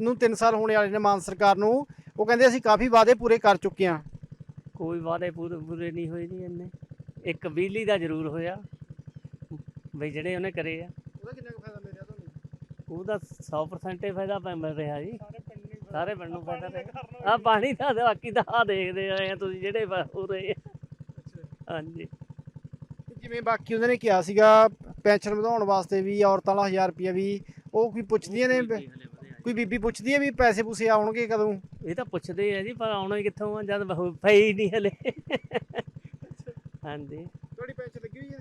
ਨੂੰ 3 ਸਾਲ ਹੋਣੇ ਵਾਲੇ ਨੇ ਮਾਨ ਸਰਕਾਰ ਨੂੰ ਉਹ ਕਹਿੰਦੇ ਅਸੀਂ ਕਾਫੀ ਵਾਅਦੇ ਪੂਰੇ ਕਰ ਚੁੱਕੇ ਹਾਂ। ਕੋਈ ਵਾਅਦੇ ਪੂਰੇ ਪੂਰੇ ਨਹੀਂ ਹੋਏ ਜੀ ਇੰਨੇ। ਇੱਕ ਬਿਜਲੀ ਦਾ ਜ਼ਰੂਰ ਹੋਇਆ ਵੀ ਜਿਹੜੇ ਉਹਨੇ ਕਰੇ ਆ। ਉਹਦਾ ਕਿੰਨਾ ਕੁ ਫਾਇਦਾ ਮਿਲਿਆ ਤੁਹਾਨੂੰ? ਉਹਦਾ 100% ਹੀ ਫਾਇਦਾ ਪੈ ਮਿਲ ਰਿਹਾ ਜੀ। ਸਾਰੇ ਪਿੰਡ ਨੂੰ ਫਾਇਦਾ। ਰਿਹਾ। ਆ ਪਾਣੀ ਦਾ ਤੇ ਬਾਕੀ ਦਾ ਆ ਦੇਖਦੇ ਆਏ ਆ ਤੁਸੀਂ ਜਿਹੜੇ ਬ- ਹੋ ਰਹੇ ਆ। ਹਾਂਜੀ। ਜਿਵੇਂ ਬਾਕੀ ਉਹਨਾਂ ਨੇ ਕਿਹਾ ਸੀਗਾ ਪੈਨਸ਼ਨ ਵਧਾਉਣ ਵਾਸਤੇ ਵੀ ਔਰਤਾਂ ਦਾ 1000 ਰੁਪਿਆ ਵੀ ਉਹ ਕੀ ਪੁੱਛਦੀਆਂ ਨੇ ਕੋਈ ਬੀਬੀ ਪੁੱਛਦੀ ਹੈ ਵੀ ਪੈਸੇ ਪੂਸੇ ਆਉਣਗੇ ਕਦੋਂ? ਇਹ ਤਾਂ ਪੁੱਛਦੇ ਆ ਜੀ ਪਰ ਆਉਣਾ ਕਿੱਥੋਂ ਆ ਜਦ ਪਈ ਨਹੀਂ ਹਲੇ। ਹਾਂਜੀ। ਤੁਹਾਡੀ ਪੈਨਸ਼ਨ ਲੱਗੀ ਹੋਈ ਹੈ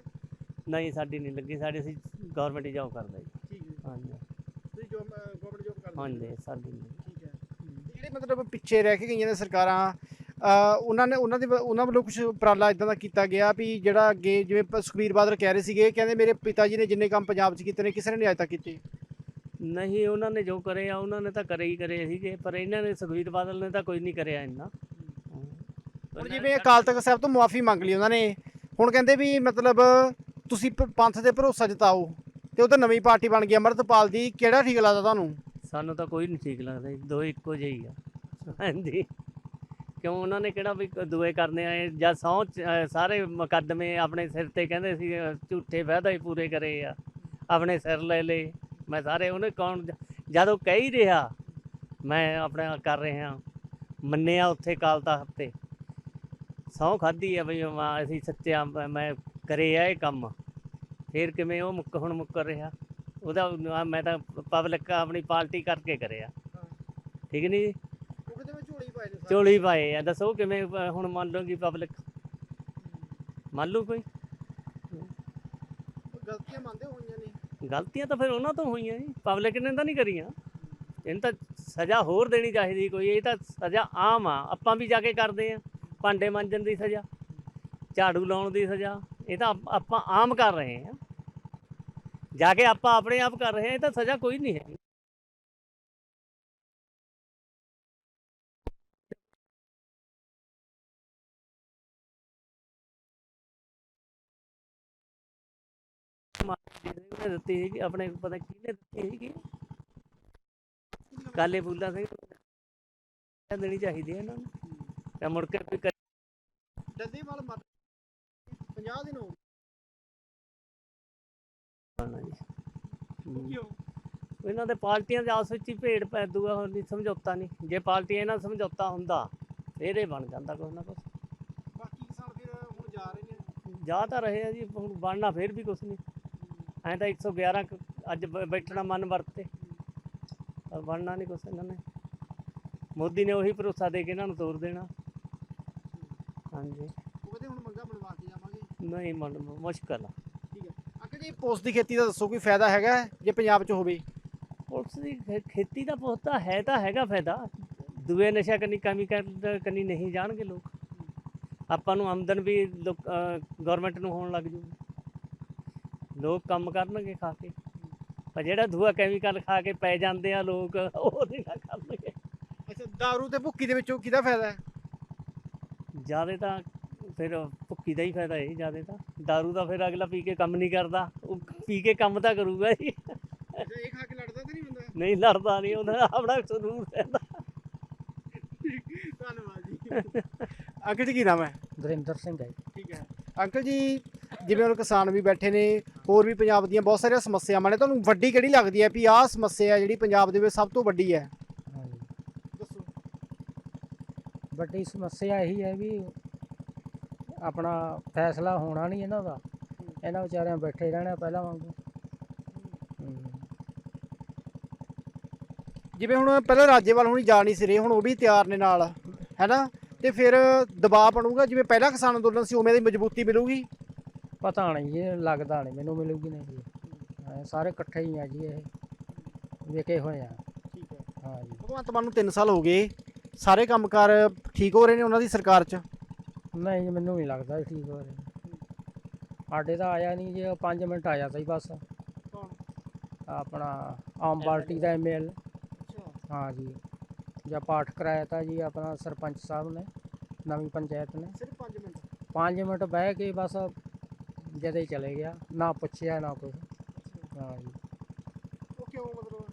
ਨਹੀਂ ਸਾਡੀ ਨਹੀਂ ਲੱਗੀ ਸਾਡੀ ਅਸੀਂ ਗਵਰਨਮੈਂਟ ਜੌਬ ਕਰਦੇ ਜੀ। ਹਾਂਜੀ। ਤੁਸੀਂ ਗਵਰਨਮੈਂਟ ਜੋਬ ਕਰਦੇ ਹਾਂਜੀ ਸਾਡੀ ਨਹੀਂ। ਲੱਗੀ। ਠੀਕ ਹੈ। ਤੇ ਜਿਹੜੇ ਮਤਲਬ ਪਿੱਛੇ ਰਹਿ ਕੇ ਗਈਆਂ ਨੇ ਸਰਕਾਰਾਂ ਉਹਨਾਂ ਨੇ ਉਹਨਾਂ ਦੇ ਉਹਨਾਂ ਵੱਲੋਂ ਕੁਝ ਉਪਰਾਲਾ ਇਦਾਂ ਦਾ ਕੀਤਾ ਗਿਆ ਵੀ ਜਿਹੜਾ ਅੱਗੇ ਜਿਵੇਂ ਸੁਖਬੀਰ ਬਾਦਲ ਕਹਿ ਰਹੇ ਸੀਗੇ ਕਹਿੰਦੇ ਮੇਰੇ ਪਿਤਾ ਜੀ ਨੇ ਜਿੰਨੇ ਕੰਮ ਪੰਜਾਬ 'ਚ ਕੀਤੇ ਨੇ ਕਿਸੇ ਨੇ ਨਹੀਂ ਅਜੇ ਤੱਕ ਕੀਤੇ। ਨਹੀਂ ਉਹਨਾਂ ਨੇ ਜੋ ਕਰੇ ਆ ਉਹਨਾਂ ਨੇ ਤਾਂ ਕਰੇ ਹੀ ਕਰੇ ਸੀਗੇ ਪਰ ਇਹਨਾਂ ਨੇ ਸੁਖਬੀਰ ਬਾਦਲ ਨੇ ਤਾਂ ਕੋਈ ਨਹੀਂ ਕਰਿਆ ਇੰਨਾ। ਹੁਣ ਜਿਵੇਂ ਅਕਾਲ ਤਖਤ ਸਾਹਿਬ ਤੋਂ ਮੁਆਫੀ ਮੰਗ ਲਈ ਉਹਨਾਂ ਨੇ ਹੁਣ ਕਹਿੰਦੇ ਵੀ ਮਤਲਬ ਤੁਸੀਂ ਪ- ਪੰਥ ਤੇ ਭਰੋਸਾ ਜਤਾਓ ਤੇ ਉਹ ਤਾਂ ਨਵੀਂ ਪਾਰਟੀ ਬਣ ਗਈ ਅੰਮ੍ਰਿਤਪਾਲ ਦੀ ਕਿਹੜਾ ਠੀਕ ਲੱਗਦਾ ਤੁਹਾਨੂੰ? ਸਾਨੂੰ ਤਾਂ ਕੋਈ ਨਹੀਂ ਠੀਕ ਲੱਗਦਾ ਜੀ, ਦੋ ਇੱਕੋ ਜਿਹੇ ਹੀ ਆ। ਹਾਂਜੀ। ਕਿਉਂ ਉਹਨਾਂ ਨੇ ਕਿਹੜਾ ਵੀ ਕ- ਦੂਏ ਕਰਨੇ ਆਏ ਜਾਂ ਅਹ ਸਾਰੇ ਮੁਕੱਦਮੇ ਆਪਣੇ ਸਿਰ ਤੇ ਕਹਿੰਦੇ ਸੀ ਅਹ ਝੂਠੇ ਵਾਅਦਾ ਹੀ ਪੂਰੇ ਕਰੇ ਆ ਆਪਣੇ ਸਿਰ ਲੈ ਲੇ ਮੈਂ ਸਾਰੇ ਉਹਨੇ ਕੌਣ ਜਦ ਉਹ ਕਹਿ ਹੀ ਰਿਹਾ ਮੈਂ ਆਪਣਾ ਕਰ ਰਿਹਾ ਮੰਨਿਆ ਉੱਥੇ ਕਾਲ ਤਖਤ ਤੇ। ਸਹੁੰ ਖਾਧੀ ਆ ਬਈ ਮੈਂ- ਅਸੀਂ ਸੱਚਿਆ ਮੈਂ- ਕਰੇ ਆ ਇਹ ਕੰਮ। ਫਿਰ ਕਿਵੇਂ ਉਹ ਮੁੱਕ ਹੁਣ ਮੁੱਕਰ ਰਿਹਾ। ਉਹਦਾ ਮੈਂ ਤਾਂ ਪਬਲਿਕ ਆਪਣੀ ਪਾਰਟੀ ਕਰਕੇ ਕਰਿਆ। ਠੀਕ ਨਹੀਂ ਜੀ? ਝੋਲੀ ਪਾਏ ਆ ਦੱਸੋ ਕਿਵੇਂ ਹੁਣ ਮੰਨ ਲਓਗੀ ਪਬਲਿਕ ਮੰਨ ਲਓ ਕੋਈ? ਗਲਤੀਆਂ ਗਲਤੀਆਂ ਤਾਂ ਫਿਰ ਉਹਨਾਂ ਤੋਂ ਹੋਈਆਂ ਜੀ ਪਬਲਿਕ ਨੇ ਤਾਂ ਨਹੀਂ ਕਰੀਆਂ। ਇਹਨੂੰ ਤਾਂ ਸਜ਼ਾ ਹੋਰ ਦੇਣੀ ਚਾਹੀਦੀ ਕੋਈ, ਇਹ ਤਾਂ ਸਜ਼ਾ ਆਮ ਆ, ਆਪਾਂ ਵੀ ਜਾ ਕੇ ਕਰਦੇ ਆ ਭਾਂਡੇ ਮਾਂਜਣ ਦੀ ਸਜ਼ਾ, ਝਾੜੂ ਲਾਉਣ ਦੀ ਸਜ਼ਾ, ਇਹ ਤਾਂ ਆਪਾਂ ਆਮ ਕਰ ਰਹੇ ਆ ਜਾ ਕੇ ਆਪਾਂ ਆਪਣੇ ਆਪ ਕਰ ਰਹੇ ਆ ਇਹ ਤਾਂ ਸਜ਼ਾ ਕੋਈ ਨਹੀਂ ਹੈ ਉਹਨੇ ਦਿੱਤੀ ਸੀਗੀ ਆਪਣੇ ਪਤਾ ਕਿਹਨੇ ਦਿੱਤੀ ਸੀਗੀ ਕਾਲੇ ਬੁੱਲਾ ਸਿੰਘ ਦੇਣੀ ਚਾਹੀਦੀ ਹੈ ਇਹਨਾਂ ਨੂੰ। ਤੇ ਮੁੜ ਕੇ ਕਰੇ ਡੱਦੀ ਵਾਲ ਮਰ 50 ਦਿਨ ਹੋ ਨਾ। ਕਿਉਂ? ਇਹਨਾਂ ਦੇ ਪਾਰਟੀਆਂ ਦੇ ਆਪਸ ਵਿੱਚ ਹੀ ਭੇੜ ਪੈ ਦੂਗਾ ਹੁਣ ਨਹੀਂ ਸਮਝੌਤਾ ਨਹੀਂ ਜੇ ਪਾਰਟੀਆਂ ਇਹਨਾਂ ਸਮਝੌਤਾ ਹੁੰਦਾ ਫਿਰ ਇਹ ਬਣ ਜਾਂਦਾ ਕੁਛ ਨਾ ਕੁਛ। ਬਾਕੀ ਕਿਸਾਨ ਫਿਰ ਹੁਣ ਜਾ ਰਹੇ ਨੇ। ਜਾ ਤਾਂ ਰਹੇ ਆ ਜੀ ਹੁਣ ਬਣਨਾ ਫਿਰ ਵੀ ਕੁਛ ਨਹੀਂ ਐਂ ਤਾਂ 111 ਕੁ ਅੱਜ ਬੈਠਣਾ ਮਨ ਵਰਤੇ। ਪਰ ਬਣਨਾ ਨਹੀਂ ਕੁਛ ਇਹਨਾਂ ਨੇ। ਮੋਦੀ ਨੇ ਉਹੀ ਭਰੋਸਾ ਦੇ ਕੇ ਇਹਨਾਂ ਨੂੰ ਤੋਰ ਦੇਣਾ। ਹਾਂਜੀ। ਹੁਣ ਮੰਗਾ ਬਣਵਾ ਕੇ ਜਾਵਾਂਗੇ। ਨਹੀਂ ਮਨ ਮੁਸ਼ਕਲ ਆ। ਠੀਕ ਹੈ ਅੰਕਲ ਜੀ ਪੋਸਟ ਦੀ ਖੇਤੀ ਦਾ ਦੱਸੋ ਕੋਈ ਫਾਇਦਾ ਹੈਗਾ ਜੇ ਪੰਜਾਬ 'ਚ ਹੋਵੇ। ਪੁਲਿਸ ਦੀ ਖੇਤੀ ਦਾ ਬਹੁਤ ਤਾਂ ਹੈ ਤਾਂ ਹੈਗਾ ਫਾਇਦਾ। ਦੂਏ ਨਸ਼ਾ ਕਰਨੀ ਕਮੀ ਕਰ ਕਰਨੀ ਨਹੀਂ ਜਾਣਗੇ ਲੋਕ। ਆਪਾਂ ਨੂੰ ਆਮਦਨ ਵੀ ਗਵਰਨਮੈਂਟ ਨੂੰ ਹੋਣ ਲੱਗ ਜੂ ਲੋਕ ਕੰਮ ਕਰਨਗੇ ਖਾ ਕੇ ਪਰ ਜਿਹੜਾ ਦੂਆ ਕੈਮੀਕਲ ਖਾ ਕੇ ਪੈ ਜਾਂਦੇ ਆ ਲੋਕ ਉਹ ਨਹੀਂ ਨਾ ਕਰਨਗੇ ਅੱਛਾ दारू ਤੇ ਭੁੱਕੀ ਦੇ ਵਿੱਚੋਂ ਕਿਹਦਾ ਫਾਇਦਾ ਹੈ ਜਿਆਦਾ ਤਾਂ ਫਿਰ ਭੁੱਕੀ ਦਾ ਹੀ ਫਾਇਦਾ ਹੈ ਜਿਆਦਾ ਤਾਂ दारू ਦਾ ਫਿਰ ਅਗਲਾ ਪੀ ਕੇ ਕੰਮ ਨਹੀਂ ਕਰਦਾ ਉਹ ਪੀ ਕੇ ਕੰਮ ਤਾਂ ਕਰੂਗਾ ਹੀ ਅੱਛਾ ਇਹ ਖਾ ਕੇ ਲੜਦਾ ਤਾਂ ਨਹੀਂ ਹੁੰਦਾ ਨਹੀਂ ਲੜਦਾ ਨਹੀਂ ਉਹਦਾ ਆਪਣਾ ਸਰੂਰ ਰਹਿੰਦਾ ਧੰਨਵਾਦ ਜੀ ਅੰਕਲ ਜੀ ਕੀ ਨਾਮ ਹੈ ਗੁਰਿੰਦਰ ਸਿੰਘ ਹੈ ਜੀ। ਠੀਕ ਹੈ ਅੰਕਲ ਜੀ ਜਿਵੇਂ ਹੁਣ ਕਿਸਾਨ ਵੀ ਬੈਠੇ ਨੇ ਹੋਰ ਵੀ ਪੰਜਾਬ ਦੀਆਂ ਬਹੁਤ ਸਾਰੀਆਂ ਸਮੱਸਿਆਵਾਂ ਨੇ ਤੁਹਾਨੂੰ ਵੱਡੀ ਕਿਹੜੀ ਲੱਗਦੀ ਹੈ ਵੀ ਆਹ ਸਮੱਸਿਆ ਜਿਹੜੀ ਪੰਜਾਬ ਦੇ ਵਿੱਚ ਸਭ ਤੋਂ ਵੱਡੀ ਹੈ? ਦੱਸੋ ਵੱਡੀ ਸਮੱਸਿਆ ਇਹੀ ਹੈ ਵੀ ਆਪਣਾ ਫੈਸਲਾ ਹੋਣਾ ਨਹੀਂ ਇਹਨਾਂ ਦਾ। ਇਹਨਾਂ ਵਿਚਾਰਿਆਂ ਬੈਠੇ ਰਹਿਣਾ ਪਹਿਲਾਂ ਵਾਂਗੂ। ਜਿਵੇਂ ਹੁਣ ਪਹਿਲਾਂ ਰਾਜੇਵਾਲ ਹੁਣੀ ਜਾ ਨਹੀਂ ਸੀ ਰਹੇ ਹੁਣ ਉਹ ਵੀ ਤਿਆਰ ਨੇ ਨਾਲ ਹੈਨਾ? ਤੇ ਫਿਰ ਦਬਾਅ ਬਣੂਗਾ ਜਿਵੇਂ ਪਹਿਲਾਂ ਕਿਸਾਨ ਅੰਦੋਲਨ ਸੀ ਉਵੇਂ ਦੀ ਮਜ਼ਬੂਤੀ ਮਿਲੂਗੀ? ਪਤਾ ਨਹੀਂ ਜੀ ਲੱਗਦਾ ਨਹੀਂ ਮੈਨੂੰ ਮਿਲੂਗੀ ਨਹੀਂ ਜੀ। ਸਾਰੇ ਇਕੱਠੇ ਹੀ ਆ ਜੀ ਇਹ। ਵਿਕੇ ਹੋਏ ਆ। ਠੀਕ ਹੈ। ਹਾਂ ਜੀ। ਭਗਵੰਤ ਮਾਨ ਨੂੰ 3 ਸਾਲ ਹੋ ਗਏ। ਸਾਰੇ ਕੰਮਕਾਰ ਠੀਕ ਹੋ ਰਹੇ ਨੇ ਉਹਨਾਂ ਦੀ ਸਰਕਾਰ 'ਚ? ਨਹੀਂ ਜੀ, ਮੈਨੂੰ ਨਹੀਂ ਲੱਗਦਾ ਠੀਕ ਹੋ ਰਿਹਾ। ਸਾਡੇ ਤਾਂ ਆਇਆ ਨਹੀਂ ਜੀ 5 ਮਿੰਟ ਆਇਆ ਸੀ ਬਸ। ਆਪਣਾ ਆਮ ਪਾਰਟੀ ਦਾ ਐਮਐਲ ਹਾਂ ਜੀ। ਜਾਂ ਪਾਠ ਕਰਾਇਆ ਤਾਂ ਜੀ ਆਪਣਾ ਸਰਪੰਚ ਸਾਹਿਬ ਨੇ ਨਵੀਂ ਪੰਚਾਇਤ ਨੇ। ਸਿਰਫ 5 ਮਿੰਟ? 5 ਮਿੰਟ ਬਹਿ ਕੇ ਬਸ ਜਦੇ ਹੀ ਚਲੇ ਗਿਆ ਨਾ ਪੁੱਛਿਆ ਨਾ ਕੁਝ ਹਾਂ ਜੀ। ਉਹ ਕਿਉਂ ਮਤਲਬ?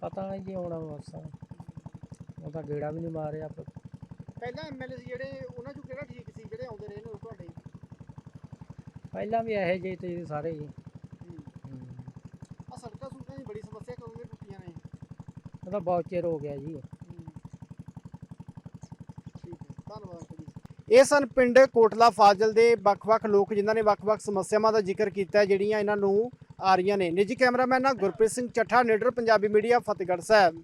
ਪਤਾ ਨਹੀਂ ਜੀ ਹੁਣ ਬਸ। ਉਹ ਤਾਂ ਗੇੜਾ ਵੀ ਨਹੀਂ ਮਾਰਿਆ ਪ- ਪਹਿਲਾਂ ਐਮਐਲਏ ਸੀ ਜਿਹੜੇ ਉਹਨਾਂ 'ਚੋਂ ਕਿਹੜਾ ਠੀਕ ਸੀ ਜਿਹੜੇ ਆਉਂਦੇ ਰਹੇ ਨੇ ਤੁਹਾਡੇ? ਪਹਿਲਾਂ ਵੀ ਇਹੋ ਜਿਹੇ ਤੇ ਸਾਰੇ ਹੀ। ਆ ਸੜਕਾਂ ਸੁਣਕਾਂ ਦੀ ਬੜੀ ਸਮੱਸਿਆ ਕਦੋਂ ਦੀਆਂ ਟੁੱਟੀਆਂ ਨੇ? ਉਹ ਤਾਂ ਬਹੁਤ ਚਿਰ ਹੋ ਗਿਆ ਜੀ ਠੀਕ ਹੈ ਧੰਨਵਾਦ ਜੀ ਇਹ ਸਨ ਪਿੰਡ ਕੋਟਲਾ ਫਾਜ਼ਲ ਦੇ ਵੱਖ-ਵੱਖ ਲੋਕ ਜਿਨ੍ਹਾਂ ਨੇ ਵੱਖ-ਵੱਖ ਸਮੱਸਿਆਵਾਂ ਦਾ ਜ਼ਿਕਰ ਕੀਤਾ, ਜਿਹੜੀਆਂ ਇਹਨਾਂ ਨੂੰ ਆ ਰਹੀਆਂ ਨੇ। ਨਿੱਜੀ ਕੈਮਰਾਮੈਨ ਗੁਰਪ੍ਰੀਤ ਸਿੰਘ ਚੱਠਾ, ਨੀਡਰ, ਪੰਜਾਬੀ ਮੀਡੀਆ, ਫਤਿਹਗੜ੍ਹ ਸਾਹਿਬ।